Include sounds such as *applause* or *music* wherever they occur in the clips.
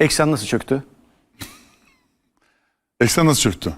Eksen nasıl çöktü? Eksen nasıl çöktü?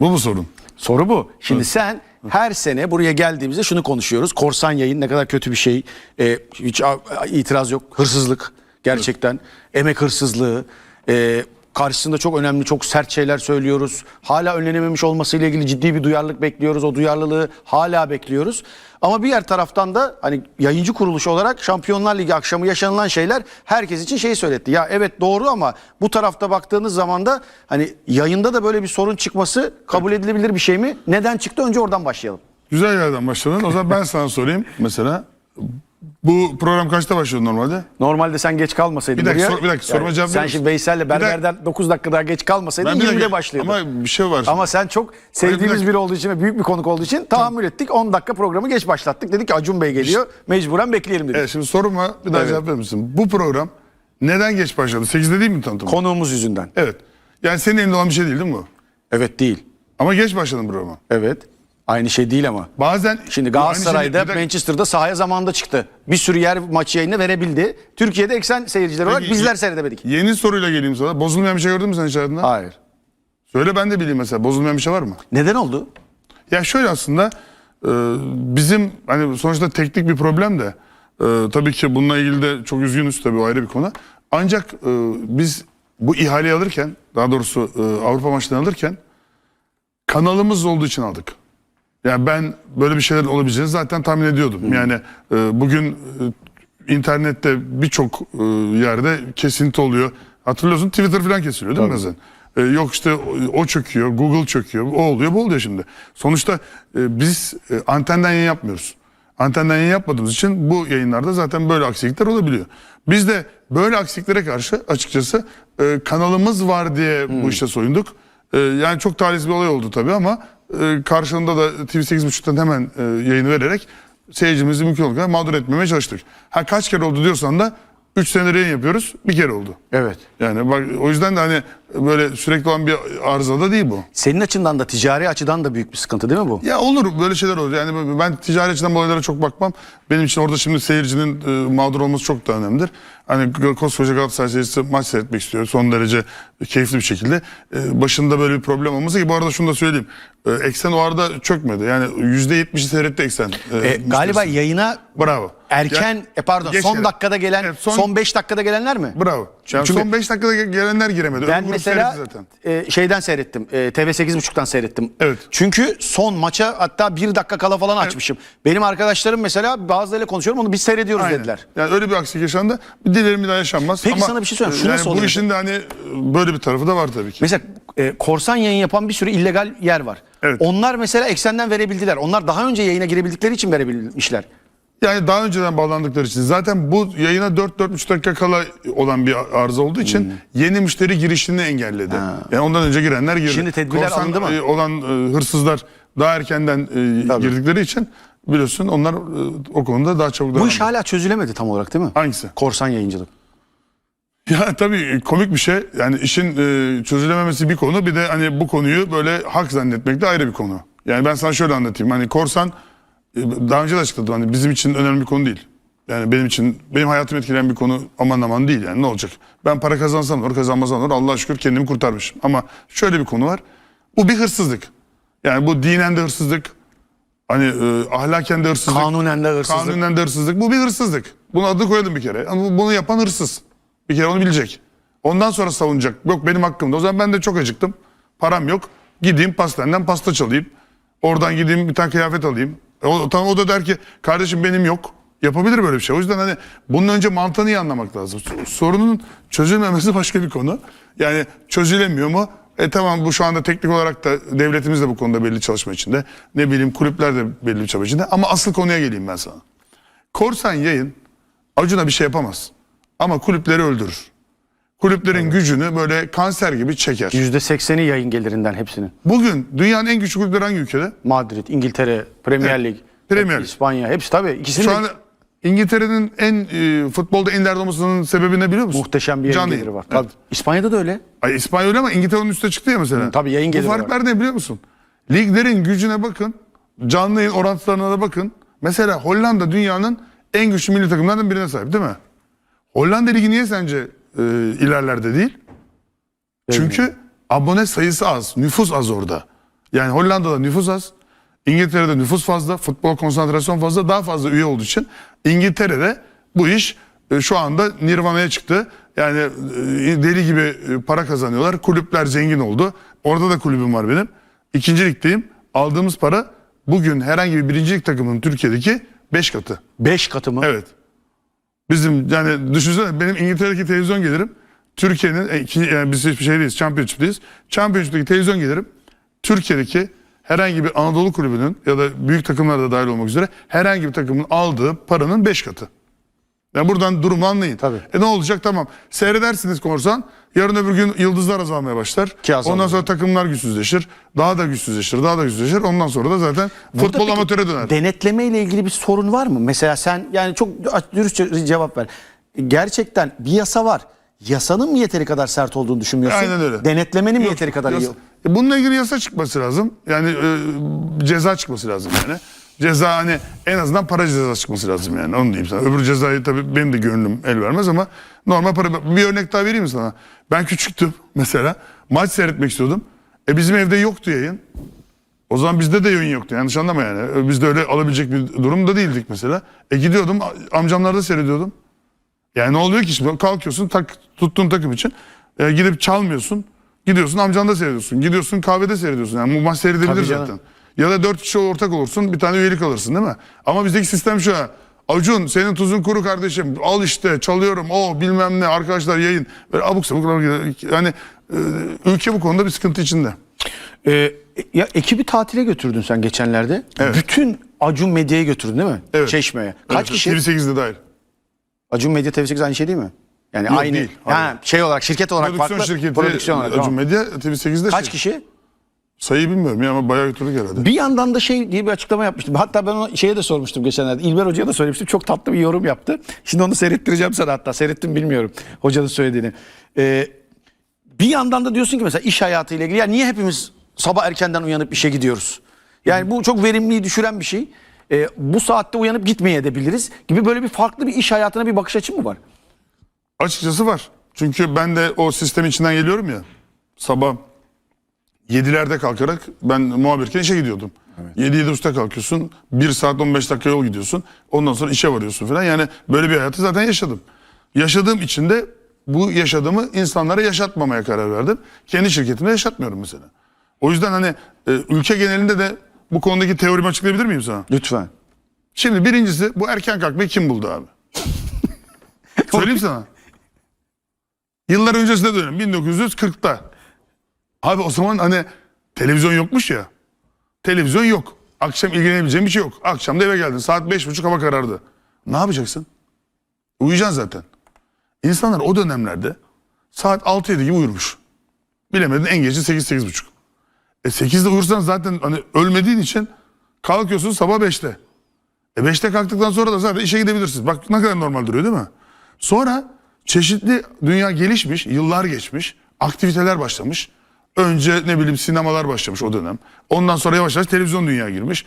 Bu mu sorun? Soru bu. Şimdi sen her sene buraya geldiğimizde şunu konuşuyoruz. Korsan yayın ne kadar kötü bir şey. Ee, hiç itiraz yok. Hırsızlık gerçekten. Emek hırsızlığı. Ee, karşısında çok önemli, çok sert şeyler söylüyoruz. Hala önlenememiş olmasıyla ilgili ciddi bir duyarlılık bekliyoruz. O duyarlılığı hala bekliyoruz. Ama bir yer taraftan da hani yayıncı kuruluş olarak Şampiyonlar Ligi akşamı yaşanılan şeyler herkes için şeyi söyletti. Ya evet doğru ama bu tarafta baktığınız zaman da hani yayında da böyle bir sorun çıkması kabul edilebilir bir şey mi? Neden çıktı? Önce oradan başlayalım. Güzel yerden başladın. O zaman ben sana sorayım mesela. Bu program kaçta başlıyor normalde? Normalde sen geç kalmasaydın Bir dakika, buraya- sor- bir dakika, soruma cevap Sen şimdi? Veysel'le Bir dakika. Berber'den 9 dakika daha geç kalmasaydın bir 20'de dakika- başlıyordun. Ama, Ama bir şey var. şimdi. sen çok bir sevdiğimiz dakika. biri olduğu için ve büyük bir konuk olduğu için tahammül ettik. 10 dakika programı geç başlattık. Dedik ki Acun Bey geliyor. Mecburen bekleyelim dedik. Evet, şimdi soruma bir daha Evet. cevap verir misin? Bu program neden geç başladı? 8'de değil mi tanıtım? Konuğumuz yüzünden. evet. Yani senin elinde olan bir şey değil değil mi bu? Evet değil. Ama geç başladın programa. Evet. Aynı şey değil ama. Bazen Şimdi Galatasaray'da şey. Manchester'da sahaya zamanında çıktı. Bir sürü yer maç yayını verebildi. Türkiye'de eksen seyirciler olarak Peki, bizler seyredemedik. Yeni soruyla geleyim sana. Bozulmayan bir şey gördün mü sen hiç hayatında? Hayır. Söyle ben de bileyim mesela. Bozulmayan bir şey var mı? Neden oldu? Ya şöyle aslında e, bizim hani sonuçta teknik bir problem de e, tabii ki bununla ilgili de çok üzgünüz tabii o ayrı bir konu. Ancak e, biz bu ihaleyi alırken daha doğrusu Avrupa maçlarını alırken kanalımız olduğu için aldık. Yani ben böyle bir şeyler olabileceğini zaten tahmin ediyordum. Yani e, bugün e, internette birçok e, yerde kesinti oluyor. Hatırlıyorsun Twitter falan kesiliyor değil mi bazen? E, yok işte o, o çöküyor, Google çöküyor, o oluyor, bu oluyor şimdi. Sonuçta e, biz e, antenden yayın yapmıyoruz. Antenden yayın yapmadığımız için bu yayınlarda zaten böyle aksilikler olabiliyor. Biz de böyle aksiliklere karşı açıkçası e, kanalımız var diye bu işe soyunduk. E, yani çok talihsiz bir olay oldu tabii ama e, karşılığında da TV8.30'dan hemen e, yayını vererek seyircimizi mümkün olduğu kadar mağdur etmemeye çalıştık. Ha kaç kere oldu diyorsan da 3 senedir yayın yapıyoruz bir kere oldu. Evet. Yani bak o yüzden de hani böyle sürekli olan bir arıza da değil bu. Senin açından da ticari açıdan da büyük bir sıkıntı değil mi bu? Ya olur böyle şeyler olur. Yani ben ticari açıdan bu olaylara çok bakmam. Benim için orada şimdi seyircinin e, mağdur olması çok daha önemlidir. Hani koskoca Galatasaray seyircisi maç seyretmek istiyor. Son derece keyifli bir şekilde. E, başında böyle bir problem olması ki bu arada şunu da söyleyeyim. E, eksen o arada çökmedi. Yani %70'i seyretti Eksen. E, E, galiba yayına Bravo. erken Ya- e, pardon Geç son gelen. dakikada gelen Evet, son, 5 dakikada gelenler mi? Bravo. Yani Çünkü- son 5 dakikada gelenler giremedi. Ben Öbür mesela zaten. e, şeyden seyrettim. E, TV 8.30'dan seyrettim. Evet. Çünkü son maça hatta bir dakika kala falan açmışım. Benim arkadaşlarım mesela bazılarıyla konuşuyorum onu biz seyrediyoruz Aynen. dediler. Yani öyle bir aksilik yaşandı. Dilerim bir daha yaşanmaz. Peki Ama, sana bir şey söyleyeyim. Şu yani nasıl bu oluyor? işin de hani e, böyle bir tarafı da var tabii ki. Mesela e, korsan yayın yapan bir sürü illegal yer var. Evet. Onlar mesela eksenden verebildiler. Onlar daha önce yayına girebildikleri için verebilmişler. Yani daha önceden bağlandıkları için zaten bu yayına 4-4,5 dakika kala olan bir arıza olduğu için Hmm. yeni müşteri girişini engelledi. Yani ondan önce girenler girdi. Şimdi tedbirler alındı mı? e, olan e, hırsızlar daha erkenden e, girdikleri için biliyorsun onlar e, o konuda daha çabuk Bu iş hala çözülemedi tam olarak değil mi? Hangisi? Korsan yayıncılık. *laughs* Ya tabii komik bir şey. Yani işin e, çözülememesi bir konu. Bir de hani bu konuyu böyle hak zannetmek de ayrı bir konu. Yani ben sana şöyle anlatayım. Hani korsan e, daha önce de açıkladım. Hani bizim için önemli bir konu değil. Yani benim için benim hayatımı etkileyen bir konu aman aman değil yani ne olacak? Ben para kazansam olur kazanmasam olur Allah'a şükür kendimi kurtarmışım. Ama şöyle bir konu var. Bu bir hırsızlık. Yani bu dinen de hırsızlık. Hani e, ahlaken de hırsızlık. Kanunen de hırsızlık. Kanunen de hırsızlık. Bu bir hırsızlık. Bunu adını koyalım bir kere. Ama bu- bunu yapan hırsız. Bir kere onu bilecek. Ondan sonra savunacak. Yok benim hakkımda. O zaman ben de çok acıktım. Param yok. Gideyim pastaneden pasta çalayım. Oradan gideyim bir tane kıyafet alayım. E, o, tamam o da der ki kardeşim benim yok. Yapabilir böyle bir şey. O yüzden hani bunun önce mantığını iyi anlamak lazım. Sorunun çözülmemesi *laughs* başka bir konu. Yani çözülemiyor mu? E tamam bu şu anda teknik olarak da devletimiz de bu konuda belli çalışma içinde. Ne bileyim kulüpler de belli bir çalışma içinde. Ama asıl konuya geleyim ben sana. Korsan yayın Acun'a bir şey yapamaz. Ama kulüpleri öldürür. Kulüplerin gücünü böyle kanser gibi çeker. %80'i yayın gelirinden hepsinin. Bugün dünyanın en güçlü kulüpleri hangi ülkede? Madrid, İngiltere, Premier Lig, Premier. İspanya hepsi tabii. İkisinin Şu de an İngiltere'nin en e, futbolda en derdi olmasının sebebi ne biliyor musun? muhteşem bir yayın Canlı geliri var. Evet. Tabii. İspanya'da da öyle. Ay, İspanya öyle ama İngiltere onun üstüne çıktı ya mesela. tabii yayın geliri Bu farklar ne biliyor musun? Liglerin gücüne bakın. Canlı yayın orantılarına da bakın. Mesela Hollanda dünyanın en güçlü milli takımlarından birine sahip değil mi? Hollanda Ligi niye sence e, ilerlerde değil. Çünkü abone sayısı az, nüfus az orada. Yani Hollanda'da nüfus az, İngiltere'de nüfus fazla, futbol konsantrasyon fazla, daha fazla üye olduğu için İngiltere'de bu iş e, şu anda Nirvana'ya çıktı. Yani e, deli gibi e, para kazanıyorlar. Kulüpler zengin oldu. Orada da kulübüm var benim. İkinci ligdeyim. Aldığımız para bugün herhangi bir birincilik takımının Türkiye'deki 5 katı. 5 katı mı? Evet. Bizim yani düşünsene benim İngiltere'deki televizyon gelirim. Türkiye'nin e, yani biz hiçbir şey değiliz. Championship'teyiz. Championship'teki televizyon gelirim. Türkiye'deki herhangi bir Anadolu kulübünün ya da büyük takımlarda da dahil olmak üzere herhangi bir takımın aldığı paranın 5 katı. Yani buradan durumu anlayın. Tabii. E ne olacak tamam. Seyredersiniz korsan. Yarın öbür gün yıldızlar azalmaya başlar. Ki. Ondan sonra takımlar güçsüzleşir. Daha da güçsüzleşir. Daha da güçsüzleşir. Ondan sonra da zaten Burada futbol peki amatöre döner. Denetleme ile ilgili bir sorun var mı? Mesela sen yani çok dürüstçe cevap ver. Gerçekten bir yasa var. Yasanın mı yeteri kadar sert olduğunu düşünmüyorsun? Aynen öyle. Denetlemenin mi Yok, yeteri kadar iyi? yasa- E, Bununla ilgili yasa çıkması lazım. Yani e, ceza çıkması lazım yani. Ceza hani en azından para cezası çıkması lazım yani. Onu diyeyim sana. Öbür cezayı tabii benim de gönlüm el vermez ama normal para. Bir örnek daha vereyim mi sana? Ben küçüktüm mesela. Maç seyretmek istiyordum. E bizim evde yoktu yayın. O zaman bizde de yayın yoktu. Yanlış anlama yani. E, Biz de öyle alabilecek bir durumda değildik mesela. E gidiyordum amcamlarda seyrediyordum. Yani ne oluyor ki şimdi kalkıyorsun tak, tuttuğun takım için e, gidip çalmıyorsun. Gidiyorsun amcanda seyrediyorsun. Gidiyorsun kahvede seyrediyorsun. Yani bu maç seyredilebilir zaten. Ya da dört kişi ortak olursun bir tane üyelik alırsın değil mi? Ama bizdeki sistem şu ha. Acun senin tuzun kuru kardeşim al işte çalıyorum o bilmem ne arkadaşlar yayın. Böyle abuk sabuk yani e, ülke bu konuda bir sıkıntı içinde. Ee, ya ekibi tatile götürdün sen geçenlerde. Evet. Bütün Acun Medya'yı götürdün değil mi? Evet. Çeşme'ye. Kaç Evet, kişi? TV8'de dahil. Acun Medya TV8 aynı şey değil mi? Yani Yok, aynı. değil. Hayır. şey olarak şirket olarak Prodüksiyon farklı. şirketi Prodüksiyon olarak. Acun tamam. Medya TV8'de Kaç şey- kişi? Sayıyı bilmiyorum ya ama bayağı götürdük herhalde. Bir yandan da şey diye bir açıklama yapmıştım. Hatta ben ona şeye de sormuştum geçenlerde. İlber Hoca'ya da söylemiştim. Çok tatlı bir yorum yaptı. Şimdi onu seyrettireceğim sana hatta. Seyrettim bilmiyorum hocanın söylediğini. Ee, bir yandan da diyorsun ki mesela iş hayatıyla ilgili ya niye hepimiz sabah erkenden uyanıp işe gidiyoruz? Yani bu çok verimliliği düşüren bir şey. Ee, bu saatte uyanıp gitmeye de biliriz gibi böyle bir farklı bir iş hayatına bir bakış açın mı var? Açıkçası var. Çünkü ben de o sistemin içinden geliyorum ya. Sabah 7'lerde kalkarak ben muhabirken işe gidiyordum. 7-7.30'da kalkıyorsun. 1 saat 15 dakika yol gidiyorsun. Ondan sonra işe varıyorsun falan. Yani böyle bir hayatı zaten yaşadım. Yaşadığım için de bu yaşadığımı insanlara yaşatmamaya karar verdim. Kendi şirketimde yaşatmıyorum mesela. O yüzden hani e, ülke genelinde de bu konudaki teorimi açıklayabilir miyim sana? Lütfen. Şimdi birincisi bu erken kalkmayı kim buldu abi? *laughs* Söyleyeyim sana. Yıllar öncesine dönelim. 1940'ta. Abi o zaman hani televizyon yokmuş ya. Televizyon yok. Akşam ilgilenebileceğin bir şey yok. Akşam da eve geldin. Saat beş buçuk hava karardı. Ne yapacaksın? Uyuyacaksın zaten. İnsanlar o dönemlerde saat 6-7 gibi uyurmuş. Bilemedin en geçi 8-8.30. E 8'de uyursan zaten hani ölmediğin için kalkıyorsun sabah 5'te. E 5'te kalktıktan sonra da zaten işe gidebilirsiniz. Bak ne kadar normal duruyor değil mi? Sonra çeşitli dünya gelişmiş, yıllar geçmiş, aktiviteler başlamış. Önce ne bileyim sinemalar başlamış o dönem. Ondan sonra yavaş yavaş televizyon dünya girmiş.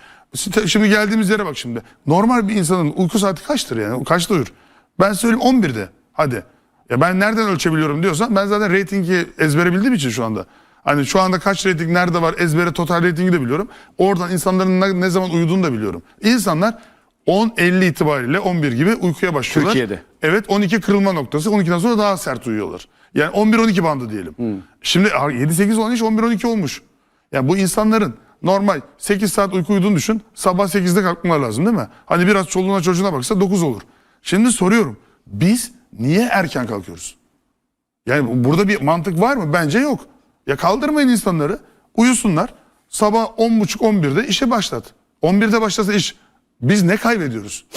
Şimdi geldiğimiz yere bak şimdi. Normal bir insanın uyku saati kaçtır yani? Kaçta uyur? Ben söyleyeyim 11'de. Hadi. Ya ben nereden ölçebiliyorum diyorsan ben zaten reytingi ezbere bildiğim için şu anda. Hani şu anda kaç reyting nerede var ezbere total reytingi de biliyorum. Oradan insanların ne, ne zaman uyuduğunu da biliyorum. İnsanlar 10.50 itibariyle 11 gibi uykuya başlıyorlar. Türkiye'de. Evet 12 kırılma noktası 12'den sonra daha sert uyuyorlar. Yani 11-12 bandı diyelim. Şimdi 7-8 iş 11-12 olmuş. Yani bu insanların normal 8 saat uyku uyuduğunu düşün. Sabah 8'de kalkmalar lazım değil mi? Hani biraz çoluğuna çocuğuna baksa 9 olur. Şimdi soruyorum. Biz niye erken kalkıyoruz? Yani bu- burada bir mantık var mı? Bence yok. Ya kaldırmayın insanları. Uyusunlar. Sabah 10.30-11'de işe başlat. 11'de başlasa iş. Biz ne kaybediyoruz? *laughs*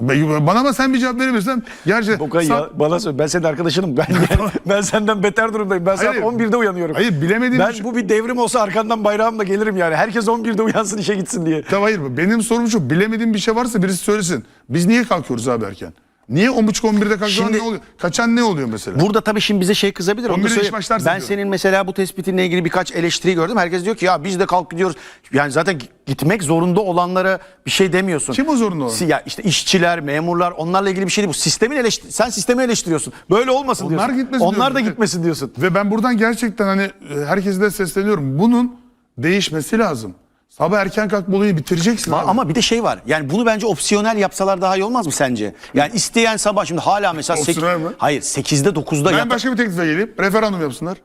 Bana ama sen bir cevap verebilirsen gerçekten Okay sa- ya bana söyle ben senin arkadaşınım. Ben *laughs* yani, ben senden beter durumdayım. Ben saat Hayır. 11'de uyanıyorum. Hayır, bilemediğim Ben için- bu bir devrim olsa arkandan bayrağımla gelirim yani. Herkes 11'de uyansın işe gitsin diye. Tamam hayır benim sorum şu bilemediğim bir şey varsa birisi söylesin. Biz niye kalkıyoruz abi erken? Niye 10.30-11'de kalkıyor Şimdi- ne oluyor? Kaçan ne oluyor mesela? Burada tabii şimdi bize şey kızabilir. Onu da 11'de iş söyleyeyim. başlarsa Ben diyor. senin mesela bu tespitinle ilgili birkaç eleştiri gördüm. Herkes diyor ki ya biz de kalk gidiyoruz. Yani zaten gitmek zorunda olanlara bir şey demiyorsun. Kim o zorunda olan? Si- Ya işte işçiler, memurlar onlarla ilgili bir şey değil. Bu sistemin eleştir sen sistemi eleştiriyorsun. Böyle olmasın Onlar diyorsun. gitmesin Onlar diyorum. da gitmesin diyorsun. Ve ben buradan gerçekten hani e, herkese de sesleniyorum. Bunun değişmesi lazım. Sabah erken kalkma olayı bitireceksin Ma- abi. Ama bir de şey var. Yani bunu bence opsiyonel yapsalar daha iyi olmaz mı sence? Yani isteyen sabah şimdi hala mesela sek- Opsiyonel mi? Hayır 8'de 9'da Ben yat- başka bir teklife geleyim. Referandum yapsınlar.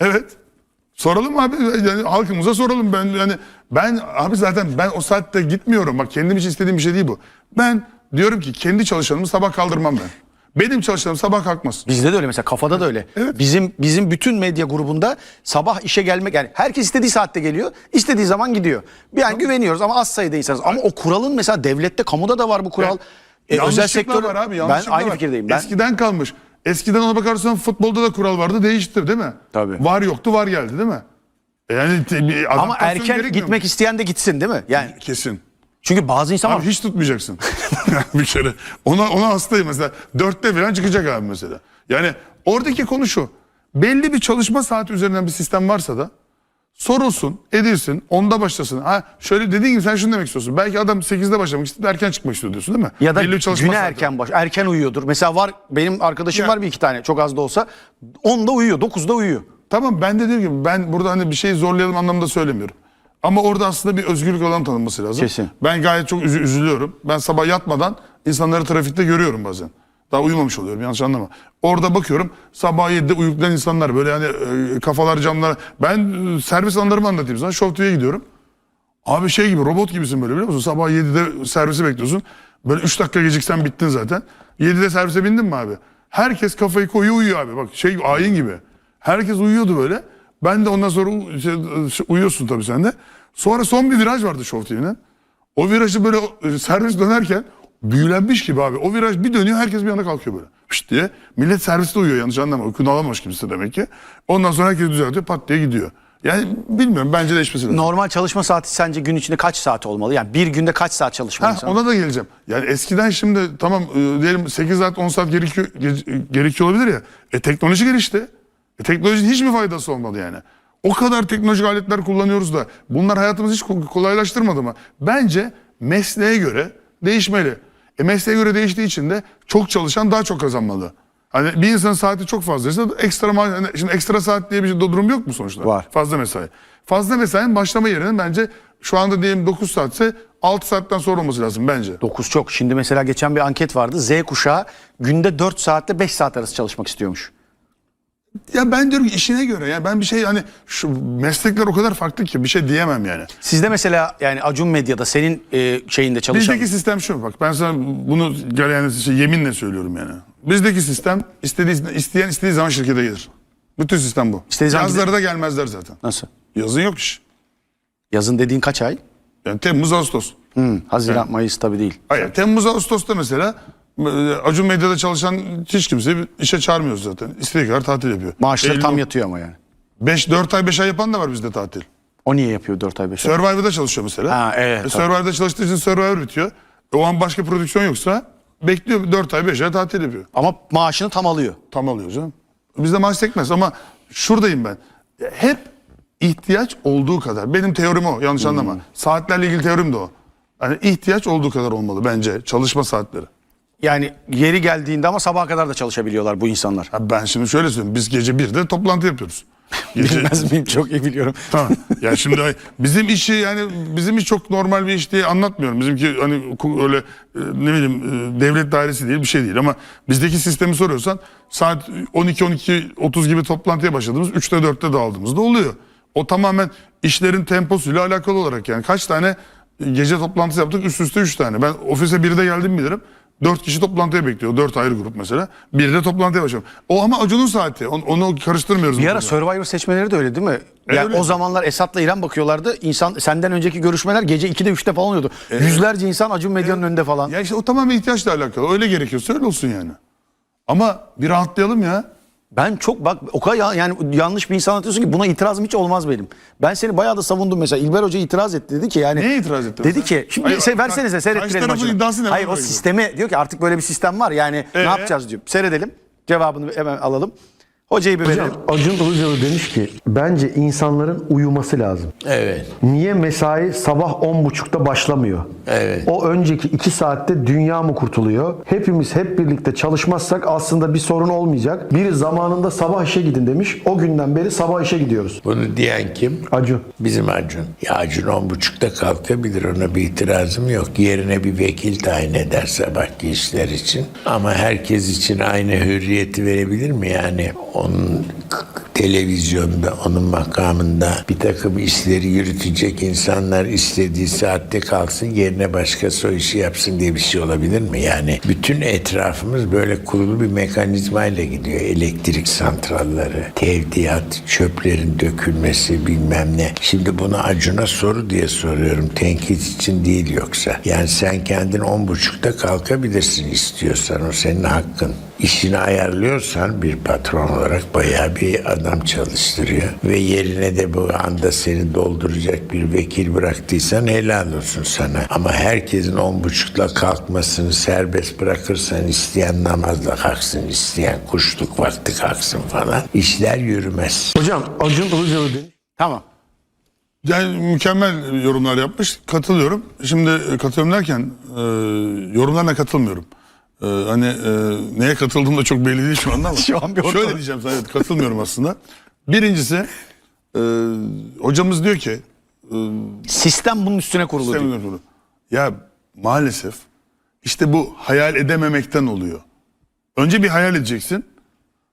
Evet. Soralım abi. Yani halkımıza soralım. Ben yani ben abi zaten ben o saatte gitmiyorum. Bak kendim için istediğim bir şey değil bu. Ben diyorum ki kendi çalışanımı sabah kaldırmam ben. Benim çalışanım sabah kalkmaz. Bizde de öyle mesela kafada da öyle. Evet. Bizim bizim bütün medya grubunda sabah işe gelmek yani herkes istediği saatte geliyor, istediği zaman gidiyor. Yani güveniyoruz ama az sayıda insanız. Ama o kuralın mesela devlette, kamuda da var bu kural. E, özel sektör var abi. Ben aynı var. fikirdeyim. Ben Eskiden kalmış. Eskiden ona bakarsan futbolda da kural vardı değişti değil mi? Tabii. Var yoktu var geldi değil mi? E Yani te- bir ama adaptasyon erken gerekmiyor mu? gitmek isteyen de gitsin değil mi? Yani Kesin. Çünkü bazı insanlar Abi hiç tutmayacaksın. Yani *laughs* bir kere. Ona, ona hastayım mesela. Dörtte falan çıkacak abi mesela. Yani oradaki konu şu. Belli bir çalışma saati üzerinden bir sistem varsa da sorulsun, edilsin, onda başlasın. Ha şöyle dediğin gibi sen şunu demek istiyorsun. Belki adam 8'de başlamak istiyor, erken çıkmak istiyor diyorsun değil mi? ya da Belli bir çalışma güne saati. erken baş erken uyuyordur. Mesela var benim arkadaşım Ya- var bir iki tane çok az da olsa 10'da uyuyor, 9'da uyuyor. Tamam ben de diyorum ki ben burada hani bir şeyi zorlayalım anlamında söylemiyorum. Ama orada aslında bir özgürlük alanı tanınması lazım. Kesin. Ben gayet çok üzü- üzülüyorum. Ben sabah yatmadan insanları trafikte görüyorum bazen. Daha uyumamış oluyorum yanlış anlama. Orada bakıyorum sabah 7'de uyuklayan insanlar böyle hani e, kafalar camlar. Ben e, servis anlarımı anlatayım sana. Show TV'ye gidiyorum. Abi şey gibi robot gibisin böyle biliyor musun? Sabah 7'de servisi bekliyorsun. Böyle 3 dakika geciksen bittin zaten. 7'de servise bindin mi abi? Herkes kafayı koyuyor uyuyor abi. Bak şey ayin gibi. Herkes uyuyordu böyle. Ben de ondan sonra şey, şey, uyuyorsun tabii sen de. Sonra son bir viraj vardı Show TV'nin. O virajı böyle e, servis dönerken büyülenmiş gibi abi. O viraj bir dönüyor herkes bir yana kalkıyor böyle. Şşt diye. Millet serviste uyuyor yanlış anlama. Uykunu alamamış kimse demek ki. Ondan sonra herkes düzeltiyor pat diye gidiyor. Yani bilmiyorum bence değişmesi lazım. Normal çalışma saati sence gün içinde kaç saat olmalı? Yani bir günde kaç saat çalışmalı Ha, ona da geleceğim. Yani eskiden şimdi tamam e, diyelim 8 saat 10 saat gerekiyor, ge- gerekiyor olabilir ya. E teknoloji gelişti. E teknolojinin hiç mi faydası olmadı yani? O kadar teknolojik aletler kullanıyoruz da bunlar hayatımızı hiç ko- kolaylaştırmadı mı? Bence mesleğe göre değişmeli. E mesleğe göre değiştiği için de çok çalışan daha çok kazanmalı. Hani bir insanın saati çok fazlaysa ekstra hani şimdi ekstra saat diye bir şey- durum yok mu sonuçta? Var. Fazla mesai. Fazla mesainin başlama yerinin bence şu anda diyelim 9 saatse 6 saatten sonra olması lazım bence. 9 çok. Şimdi mesela geçen bir anket vardı. Z kuşağı günde 4 saatle 5 saat arası çalışmak istiyormuş. Ya ben diyorum ki işine göre ya ben bir şey hani şu meslekler o kadar farklı ki bir şey diyemem yani. Sizde mesela yani Acun Medya'da senin e, şeyinde çalışan... Bizdeki sistem şu bak ben sana bunu yani şey, yeminle söylüyorum yani. Bizdeki sistem istediği, isteyen istediği zaman şirkete gelir. Bütün sistem bu. İstediği zaman Yazları da gelmezler zaten. Nasıl? Yazın yok iş. Yazın dediğin kaç ay? Yani Temmuz Ağustos. Hı, Haziran, Mayıs tabii değil. Hayır Temmuz Ağustos'ta mesela Acun Medya'da çalışan hiç kimse işe çağırmıyoruz zaten. İstediği kadar tatil yapıyor. Maaşları Eylül- tam yatıyor ama yani. 5 4 ay 5 ay yapan da var bizde tatil. O niye yapıyor 4 ay 5 ay? Survivor'da çalışıyor mesela. Ha, evet, E. Survivor'da çalıştığı için Survivor bitiyor. E, o an başka prodüksiyon yoksa bekliyor 4 ay 5 ay tatil yapıyor. Ama maaşını tam alıyor. Tam alıyor canım. Bizde maaş sekmez ama şuradayım ben. Hep ihtiyaç olduğu kadar. Benim teorim o yanlış anlama. Saatlerle ilgili teorim de o. Hani ihtiyaç olduğu kadar olmalı bence çalışma saatleri. Yani yeri geldiğinde ama sabaha kadar da çalışabiliyorlar bu insanlar. Ha, ben şimdi şöyle söyleyeyim. Biz gece 1'de toplantı yapıyoruz. *laughs* Gece, Bilmez miyim çok iyi biliyorum. Tamam. *laughs* Ya şimdi bizim işi yani bizim iş çok normal bir iş diye anlatmıyorum. Bizimki hani öyle e, ne bileyim e, devlet dairesi değil bir şey değil ama bizdeki sistemi soruyorsan saat 12 12 30 gibi toplantıya başladığımız 3'te 4'te dağıldığımızda oluyor. O tamamen işlerin temposuyla alakalı olarak yani kaç tane gece toplantısı yaptık üst üste 3 tane. Ben ofise 1'de geldim bilirim. 4 kişi toplantıya bekliyor. 4 ayrı grup mesela. 1'de toplantıya başlıyorum. O ama Acun'un saati. Onu, onu karıştırmıyoruz. Bir ara konuda. Survivor seçmeleri de öyle değil mi? E, Yani öyle. o zamanlar Esat'la İrem bakıyorlardı. İnsan senden önceki görüşmeler gece 2'de 3'te falan oluyordu. Yüzlerce insan Acun Medya'nın önünde falan. Ya işte o tamamen ihtiyaçla alakalı. Öyle gerekiyorsa öyle olsun yani. Ama bir rahatlayalım ya. Ben çok bak o kadar ya- yani yanlış bir insan anlatıyorsun ki buna itirazım hiç olmaz benim. Ben seni bayağı da savundum mesela. İlber Hoca itiraz etti dedi ki yani. Neye itiraz etti Dedi mesela? ki şimdi Hayır, se- versenize karşı seyrettirelim tarafın iddiası ne? Hayır o göre. sistemi diyor ki artık böyle bir sistem var yani Ee? ne yapacağız diyor. Seyredelim. Cevabını hemen alalım. Hocayı bir verelim. Hocam Acun Ilıcalı demiş ki bence insanların uyuması lazım. Evet. Niye mesai sabah 10.30'da başlamıyor? Evet. O önceki 2 saatte dünya mı kurtuluyor? Hepimiz hep birlikte çalışmazsak aslında bir sorun olmayacak. Biri zamanında sabah işe gidin demiş. O günden beri sabah işe gidiyoruz. Bunu diyen kim? Acun. Bizim Acun. Ya Acun on buçukta kalkabilir ona bir itirazım yok. Yerine bir vekil tayin eder sabahki işler için. Ama herkes için aynı hürriyeti verebilir mi yani? Onun televizyonda, onun makamında bir takım işleri yürütecek insanlar istediği saatte kalksın yerine başkası o işi yapsın diye bir şey olabilir mi? Yani bütün etrafımız böyle kurulu bir mekanizmayla gidiyor. Elektrik santralları, tevdiat, çöplerin dökülmesi bilmem ne. Şimdi bunu Acun'a soru diye soruyorum. Tenkit için değil yoksa. Yani sen kendin on buçukta kalkabilirsin istiyorsan. O senin hakkın. İşini ayarlıyorsan bir patron olarak bayağı bir adam çalıştırıyor. Ve yerine de bu anda seni dolduracak bir vekil bıraktıysan helal olsun sana. Ama herkesin on buçukla kalkmasını serbest bırakırsan isteyen namazla kalksın, isteyen kuşluk vakti kalksın falan. İşler yürümez. Hocam Acun Ilıcalı. Tamam. Yani mükemmel yorumlar yapmış. Katılıyorum. Şimdi katılıyorum derken e, yorumlarına katılmıyorum. E, hani e, neye katıldığım da çok belli değil şu anda ama. *laughs* Şu an bir ortada. Şöyle diyeceğim sana evet, katılmıyorum aslında. Birincisi e, hocamız diyor ki Sistem bunun üstüne kurulu diyor. Ya maalesef işte bu hayal edememekten oluyor. Önce bir hayal edeceksin.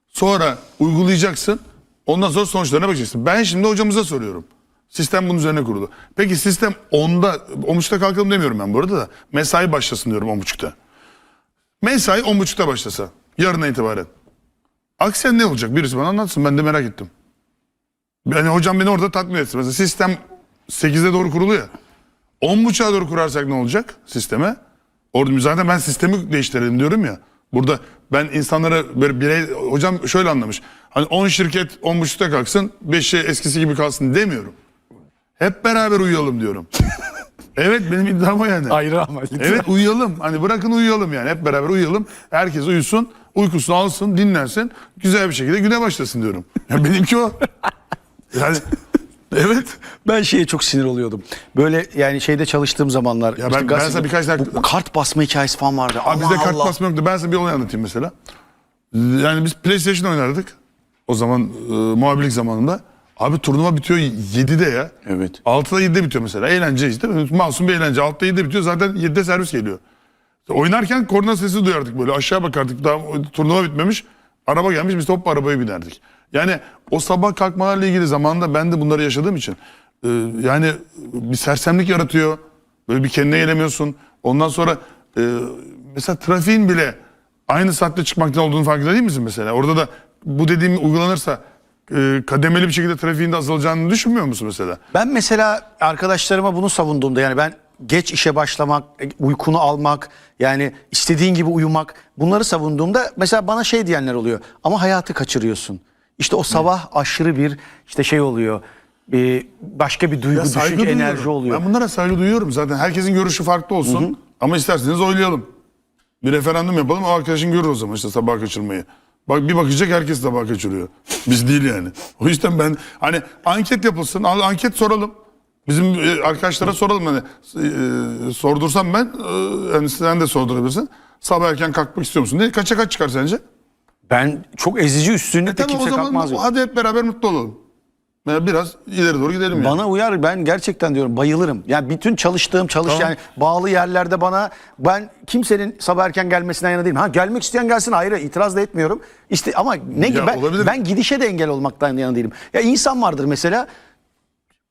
Sonra uygulayacaksın. Ondan sonra sonuçlarına bakacaksın. Ben şimdi hocamıza soruyorum. Sistem bunun üzerine kurulu. Peki sistem 10'da, 10.30'da kalkalım demiyorum ben bu arada da. Mesai başlasın diyorum 10.30'da. Mesai 10.30'da başlasa. Yarına itibaren. Aksi ne olacak? Birisi bana anlatsın. Ben de merak ettim. Yani hocam beni orada tatmin etsin. Mesela sistem 8'e doğru kurulu ya. 10.30'a doğru kurarsak ne olacak sisteme? Orada zaten ben sistemi değiştirelim diyorum ya. Burada ben insanlara böyle birey hocam şöyle anlamış. Hani 10 şirket 10.30'da kalksın 5'e eskisi gibi kalsın demiyorum. Hep beraber uyuyalım diyorum. *laughs* evet benim iddiam o yani. Ayrı ama. lütfen. Evet uyuyalım. Hani bırakın uyuyalım yani. Hep beraber uyuyalım. Herkes uyusun. Uykusunu alsın, dinlensin. Güzel bir şekilde güne başlasın diyorum. Ya benimki o. Yani evet. Ben şeye çok sinir oluyordum. Böyle yani şeyde çalıştığım zamanlar. Ya ben- ben sana birkaç dakika- bu kart basma hikayesi falan vardı. Abi bizde kart Allah. basma yoktu. Ben size bir olay anlatayım mesela. Yani biz PlayStation oynardık. O zaman e, muhabirlik zamanında. Abi turnuva bitiyor 7'de ya. Evet. 6'da 7'de bitiyor mesela. Eğlenceyiz değil mi? Masum bir eğlence. 6'da 7'de bitiyor. Zaten 7'de servis geliyor. Oynarken korna sesi duyardık böyle. Aşağı bakardık. Daha turnuva bitmemiş. Araba gelmiş. Biz hop arabaya binerdik. Yani o sabah kalkmalarla ilgili zamanında ben de bunları yaşadığım için. e, yani bir sersemlik yaratıyor. Böyle bir kendine gelemiyorsun. Ondan sonra e, mesela trafiğin bile aynı saatte çıkmaktan olduğunu farkında değil misin mesela? Orada da bu dediğim uygulanırsa e, kademeli bir şekilde trafiğin de azalacağını düşünmüyor musun mesela? Ben mesela arkadaşlarıma bunu savunduğumda yani ben geç işe başlamak, uykunu almak, yani istediğin gibi uyumak bunları savunduğumda mesela bana şey diyenler oluyor. Ama hayatı kaçırıyorsun. İşte o sabah aşırı bir işte şey oluyor. bir başka bir duygu, saygı düşünce, duyuyorum. enerji oluyor. Ben bunlara saygı duyuyorum zaten. Herkesin görüşü farklı olsun. Ama isterseniz oylayalım. Bir referandum yapalım. O arkadaşın görür o zaman işte sabah kaçırmayı. Bak bir bakacak herkes sabah kaçırıyor. Biz değil yani. O yüzden ben hani anket yapılsın. Anket soralım. Bizim e, arkadaşlara soralım hani e, sordursam ben e, yani sen de sordurabilirsin. Sabah erken kalkmak istiyor musun diye. Kaça kaç çıkar sence? Ben çok ezici üstünlükle E Tamam o kimse zaman kalkmaz. hadi hep beraber mutlu olalım. Yani biraz ileri doğru gidelim yani. Bana uyar ben gerçekten diyorum bayılırım. Yani bütün çalıştığım çalış Tamam. yani bağlı yerlerde bana ben kimsenin sabah erken gelmesinden yana değilim. Ha gelmek isteyen gelsin ayrı itiraz da etmiyorum. İşte ama ne Ya ben, olabilir. ben gidişe de engel olmaktan yana değilim. Ya insan vardır mesela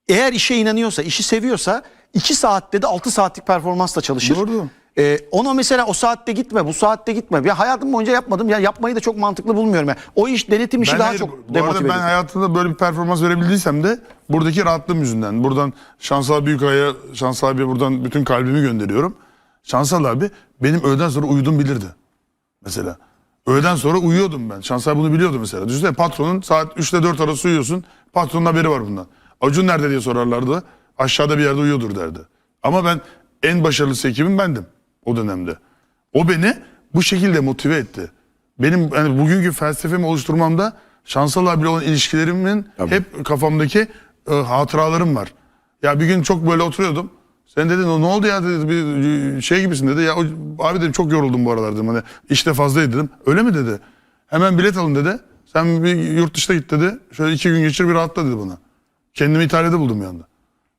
eğer işe inanıyorsa, işi seviyorsa 2 saatte de 6 saatlik performansla çalışır. Doğru. Ee, ona mesela o saatte gitme, bu saatte gitme. Ya hayatım boyunca yapmadım. Ya yapmayı da çok mantıklı bulmuyorum. Yani. O iş denetim işi Ben daha hayır, çok bu arada ben ediyor. hayatımda böyle bir performans verebildiysem de buradaki rahatlığım yüzünden. Buradan Şansal Büyükay'a, Şansal abiye buradan bütün kalbimi gönderiyorum. Şansal abi benim öğleden sonra uyudum bilirdi. Mesela. Öğleden sonra uyuyordum ben. Şanslar bunu biliyordu mesela. Düşünsene patronun saat 3 ile 4 arası uyuyorsun. Patronun haberi var bundan. Acun nerede diye sorarlardı. Aşağıda bir yerde uyuyordur derdi. Ama ben en başarılısı ekibim bendim o dönemde. O beni bu şekilde motive etti. Benim yani bugünkü felsefemi oluşturmamda Şansal abiyle olan ilişkilerimin hep kafamdaki e, hatıralarım var. Ya bir gün çok böyle oturuyordum. Sen dedin ne oldu ya dedi bir şey gibisin dedi. Ya o- abi dedim çok yoruldum bu aralar dedim. Hani işte fazlaydı dedim. Öyle mi dedi. Hemen bilet alın dedi. Sen bir yurt dışına git dedi. Şöyle iki gün geçir bir rahatla dedi bana. Kendimi İtalya'da buldum bir anda.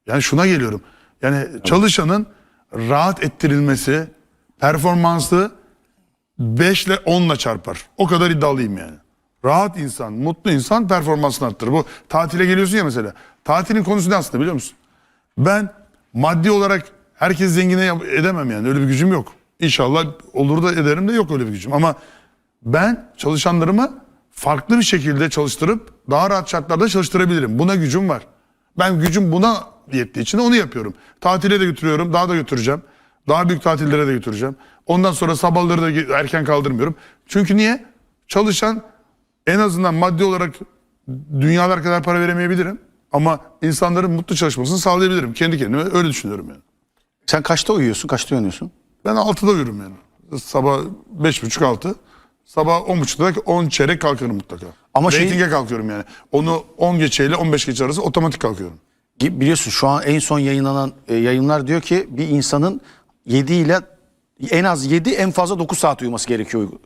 Yani şuna geliyorum. Yani çalışanın rahat ettirilmesi performansı 5 ile 10 ile çarpar. O kadar iddialıyım yani. Rahat insan, mutlu insan performansını arttırır. Bu tatile geliyorsun ya mesela. Tatilin konusu ne aslında biliyor musun? Ben maddi olarak herkes zengine edemem yani. Öyle bir gücüm yok. İnşallah olur da ederim de yok öyle bir gücüm. Ama ben çalışanlarımı farklı bir şekilde çalıştırıp daha rahat şartlarda çalıştırabilirim. Buna gücüm var. Ben gücüm buna yettiği için onu yapıyorum. Tatile de götürüyorum, daha da götüreceğim. Daha büyük tatillere de götüreceğim. Ondan sonra sabahları da erken kaldırmıyorum. Çünkü niye? Çalışan en azından maddi olarak dünyalar kadar para veremeyebilirim. Ama insanların mutlu çalışmasını sağlayabilirim. Kendi kendime öyle düşünüyorum yani. Sen kaçta uyuyorsun? Kaçta uyanıyorsun? Ben 6'da uyurum yani. Sabah 5.30-6. Sabah 10.30'da 10 çeyrek kalkarım mutlaka. Ama Ama şey- kalkıyorum yani. Onu 10 geçe ile 15 geçe arası otomatik kalkıyorum. Biliyorsun şu an en son yayınlanan e, yayınlar diyor ki bir insanın 7 ile en az 7 en fazla 9 saat uyuması gerekiyor gün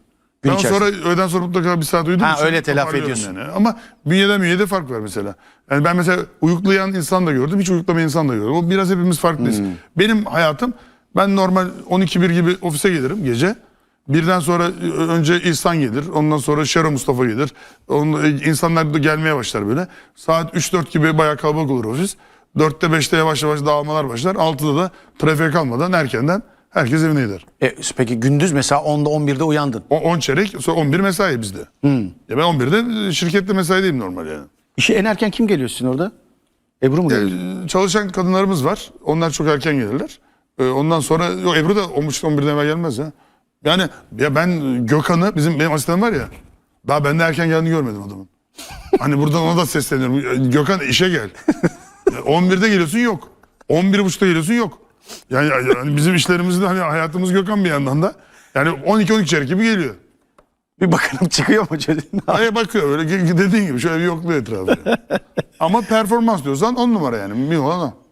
Ben içerisinde. sonra öğleden sonra mutlaka bir saat uyudum. Ha, öyle telafi ediyorsun. Yani. Ama bünyeden bünyede fark var mesela. Yani ben mesela uyuklayan insan da gördüm, hiç uyuklamayan insan da gördüm. O biraz hepimiz farklıyız. Hmm. Benim hayatım, ben normal 12-1 gibi ofise gelirim gece. Birden sonra ö- önce İhsan gelir, ondan sonra Şero Mustafa gelir. Onun, insanlar da gelmeye başlar böyle. Saat 3-4 gibi bayağı kalabalık olur ofis. 4'te 5'te yavaş yavaş dağılmalar başlar. 6'da da trafiğe kalmadan erkenden herkes evine gider. E, peki gündüz mesela 10'da 11'de uyandın. O 10 çeyrek sonra 11 mesai bizde. Ya ben 11'de şirkette mesaideyim normal yani. İşe en erken kim geliyor sizin orada? Ebru mu geliyor? Çalışan kadınlarımız var. Onlar çok erken gelirler. Ee, Ondan sonra yok Ebru da 10.30 11'den evvel gelmez ya. Yani ya ben Gökhan'ı bizim benim asistanım var ya. Daha benden erken geldiğini görmedim adamın. Hani buradan ona da sesleniyorum. Gökhan işe gel. Ya 11'de geliyorsun yok. 11.30'da geliyorsun yok. Yani, yani bizim işlerimizde hani hayatımız Gökhan bir yandan da. Yani 12-12 çeyrek gibi geliyor. Bir bakalım çıkıyor mu çocuğun? *laughs* Aya bakıyor öyle dediğin gibi şöyle bir yokluyor etrafı. *laughs* Ama performans diyorsan on numara yani. Bir olan o.